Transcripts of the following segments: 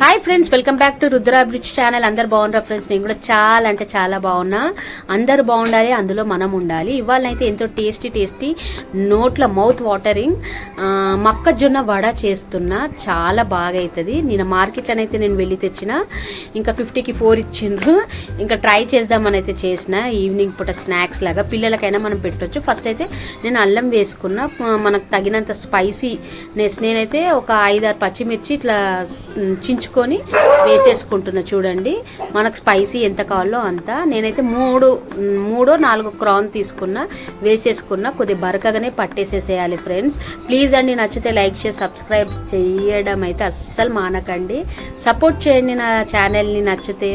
Hi friends welcome back to Rudrabhiruchi bridge channel అందరు బాగున్నారా friends నేను కూడా చాలా అంటే చాలా బాగున్నా. అందరు బాగుండాలి అందులో మనం ఉండాలి. ఇవాళనైతే ఎంతో టేస్టీ టేస్టీ నోట్ల మౌత్ వాటరింగ్ మొక్కజొన్న వడ చేస్తున్నా. చాలా బాగా అవుతుంది నేను మార్కెట్లోనైతే నేను వెళ్ళి తెచ్చిన. ఇంకా ఫిఫ్టీకి ఫోర్ ఇచ్చిండ్రు. ఇంకా ట్రై చేద్దామని అయితే చేసిన. ఈవినింగ్ పూట స్నాక్స్ లాగా పిల్లలకైనా మనం పెట్టొచ్చు. ఫస్ట్ అయితే నేను అల్లం వేసుకున్న. మనకు తగినంత స్పైసీనెస్ నేనైతే ఒక ఐదారు పచ్చిమిర్చి ఇట్లా చించు చించుకొని వేసేసుకుంటున్నా. చూడండి మనకు స్పైసీ ఎంత కావాలో అంత. నేనైతే మూడు మూడో నాలుగు క్రాన్ తీసుకున్నా వేసేసుకున్నా. కొద్దిగా బరకగానే పట్టేసేసేయాలి ఫ్రెండ్స్ ప్లీజ్ అండి నచ్చితే లైక్ చేసి సబ్స్క్రైబ్ చేయడం అయితే అస్సలు మానకండి. సపోర్ట్ చేయండి నా ఛానల్ని నచ్చితే.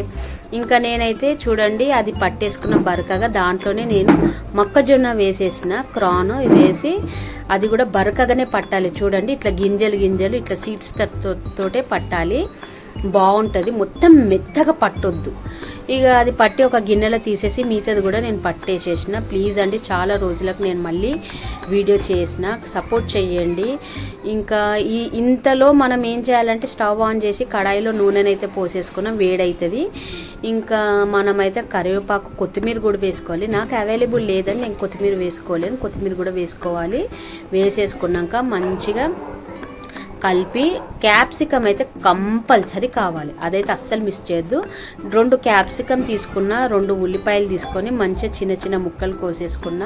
ఇంకా నేనైతే చూడండి అది పట్టేసుకున్న బరకగా దాంట్లోనే నేను మొక్కజొన్న వేసేసిన క్రాన్ వేసి అది కూడా బరకగానే పట్టాలి. చూడండి ఇట్లా గింజలు గింజలు ఇట్లా సీడ్స్ తోటే పట్టాలి. బాగుంటుంది. మొత్తం మెత్తగా పట్టొద్దు. ఇక అది పట్టి ఒక గిన్నెలో తీసేసి మిగతాది కూడా నేను పట్టేసేసిన. ప్లీజ్ అండి చాలా రోజులకు నేను మళ్ళీ వీడియో చేసిన. సపోర్ట్ చేయండి ఇంకా ఈ ఇంతలో మనం ఏం చేయాలంటే స్టవ్ ఆన్ చేసి కడాయిలో నూనెనైతే పోసేసుకున్నాం. వేడవుతుంది ఇంకా మనమైతే కరివేపాకు కొత్తిమీర కూడా వేసుకోవాలి. నాకు అవైలబుల్ లేదని నేను కొత్తిమీర వేసుకోలేను. కొత్తిమీర కూడా వేసుకోవాలి. వేసేసుకున్నాక మంచిగా కలిపి క్యాప్సికమ్ అయితే కంపల్సరీ కావాలి. అదైతే అస్సలు మిస్ చేయొద్దు. రెండు క్యాప్సికమ్ తీసుకున్న రెండు ఉల్లిపాయలు తీసుకొని మంచిగా చిన్న చిన్న ముక్కలు కోసేసుకున్న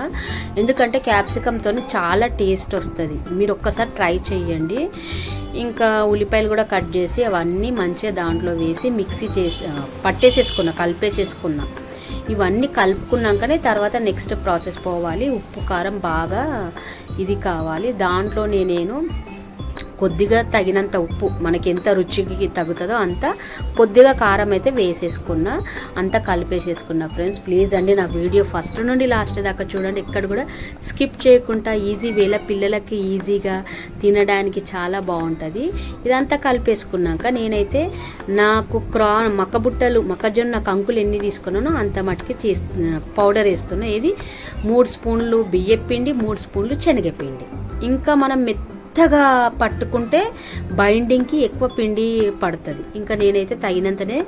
ఎందుకంటే క్యాప్సికంతో చాలా టేస్ట్ వస్తుంది. మీరు ఒక్కసారి ట్రై చేయండి ఇంకా ఉల్లిపాయలు కూడా కట్ చేసి అవన్నీ మంచిగా దాంట్లో వేసి మిక్సీ చేసి పట్టేసేసుకున్న పట్టేసేసుకున్నా కలిపేసేసుకున్నా. ఇవన్నీ కలుపుకున్నాకనే తర్వాత నెక్స్ట్ ప్రాసెస్ పోవాలి. ఉప్పు కారం బాగా ఇది కావాలి. దాంట్లోనే నేను కొద్దిగా తగినంత ఉప్పు మనకి ఎంత రుచికి తగ్గుతుందో అంత కొద్దిగా కారం అయితే వేసేసుకున్నా అంతా కలిపేసేసుకున్నా ఫ్రెండ్స్ ప్లీజ్ అండి నా వీడియో ఫస్ట్ నుండి లాస్ట్ దాకా చూడండి. ఇక్కడ కూడా స్కిప్ చేయకుండా ఈజీ వేళ పిల్లలకి ఈజీగా తినడానికి చాలా బాగుంటుంది. ఇదంతా కలిపేసుకున్నాక నేనైతే నాకు క్రా మక్కబుట్టలు మొక్కజొన్న కంకులు ఎన్ని తీసుకున్నానో అంత మటుకి చేస్తు పౌడర్ వేస్తున్నా. ఇది మూడు స్పూన్లు బియ్యపిండి మూడు స్పూన్లు శనగపిండి. ఇంకా మనం మెత్త మెత్తగా పట్టుకుంటే బైండింగ్కి ఎక్కువ పిండి పడుతుంది. ఇంకా నేనైతే తగినంతనే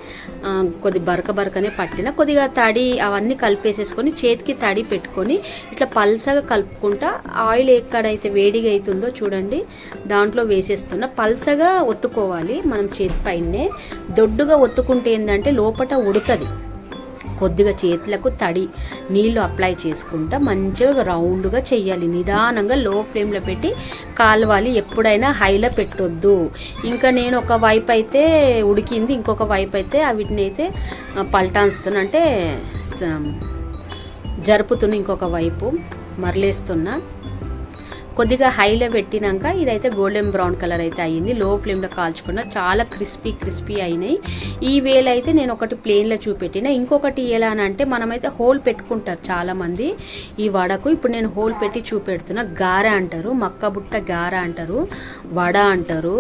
కొద్ది బరక బరకనే పట్టిన. కొద్దిగా తడి అవన్నీ కలిపేసేసుకొని చేతికి తడి పెట్టుకొని ఇట్లా పల్సగా కలుపుకుంటా. ఆయిల్ ఎక్కడైతే వేడిగా అవుతుందో చూడండి దాంట్లో వేసేస్తున్న. పల్సగా ఒత్తుకోవాలి మనం చేతి పైనే. దొడ్డుగా ఒత్తుకుంటే ఏంటంటే లోపట ఉడుతుంది. కొద్దిగా చేతులకు తడి నీళ్ళు అప్లై చేసుకుంటా మంచిగా రౌండ్గా చేయాలి. నిదానంగా లో ఫ్లేమ్లో పెట్టి కాలవాలి. ఎప్పుడైనా హైలో పెట్టొద్దు. ఇంకా నేను ఒక వైపు అయితే ఉడికింది ఇంకొక వైపు అయితే వీటిని అయితే పల్టాన్స్తున్నా. అంటే స- ఇంకొక వైపు మరలేస్తున్నా. కొద్దిగా హైలో పెట్టినాక ఇదైతే గోల్డెన్ బ్రౌన్ కలర్ అయితే అయ్యింది. లో ఫ్లేమ్లో కాల్చుకున్న చాలా క్రిస్పీ క్రిస్పీ అయినాయి. ఈ వేలు అయితే నేను ఒకటి ప్లేన్లో చూపెట్టిన. ఇంకొకటి ఎలా అని అంటే మనమైతే హోల్ పెట్టుకుంటారు చాలామంది ఈ వడకు. ఇప్పుడు నేను హోల్ పెట్టి చూపెడుతున్నా. గారె అంటారు మక్క బుట్ట గారె అంటారు వడ అంటారు.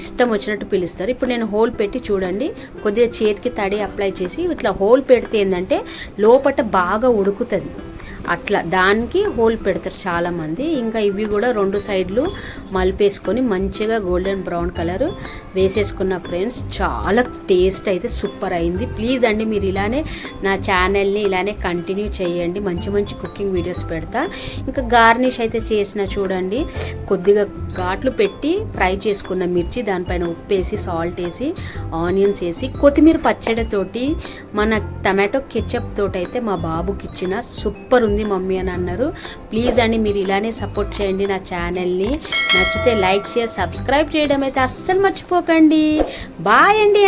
ఇష్టం వచ్చినట్టు పిలుస్తారు. ఇప్పుడు నేను హోల్ పెట్టి చూడండి. కొద్దిగా చేతికి తడి అప్లై చేసి ఇట్లా హోల్ పెడితే ఏంటంటే లోపట బాగా ఉడుకుతుంది. అట్లా దానికి హోల్ పెడతారు చాలామంది. ఇంకా ఇవి కూడా రెండు సైడ్లు మలిపేసుకొని మంచిగా గోల్డెన్ బ్రౌన్ కలర్ వేసేసుకున్న ఫ్రెండ్స్ చాలా టేస్ట్ అయితే సూపర్ అయింది. ప్లీజ్ అండి మీరు ఇలానే నా ఛానల్ని ఇలానే కంటిన్యూ చేయండి. మంచి మంచి కుకింగ్ వీడియోస్ పెడతా. ఇంకా గార్నిష్ అయితే చేసిన చూడండి. కొద్దిగా ఘాట్లు పెట్టి ఫ్రై చేసుకున్న మిర్చి దానిపైన ఉప్పు వేసి సాల్ట్ వేసి ఆనియన్స్ వేసి కొత్తిమీర పచ్చడితోటి మన టమాటో కెచప్ తోటి అయితే మా బాబుకి ఇచ్చిన సూపర్ ఉంది మమ్మీ అని అన్నారు. ప్లీజ్ అండి మీరు ఇలానే సపోర్ట్ చేయండి నా ఛానల్ని. నచ్చితే లైక్ షేర్ సబ్స్క్రైబ్ చేయడం అయితే అస్సలు మర్చిపోకండి. బాయ్ అండి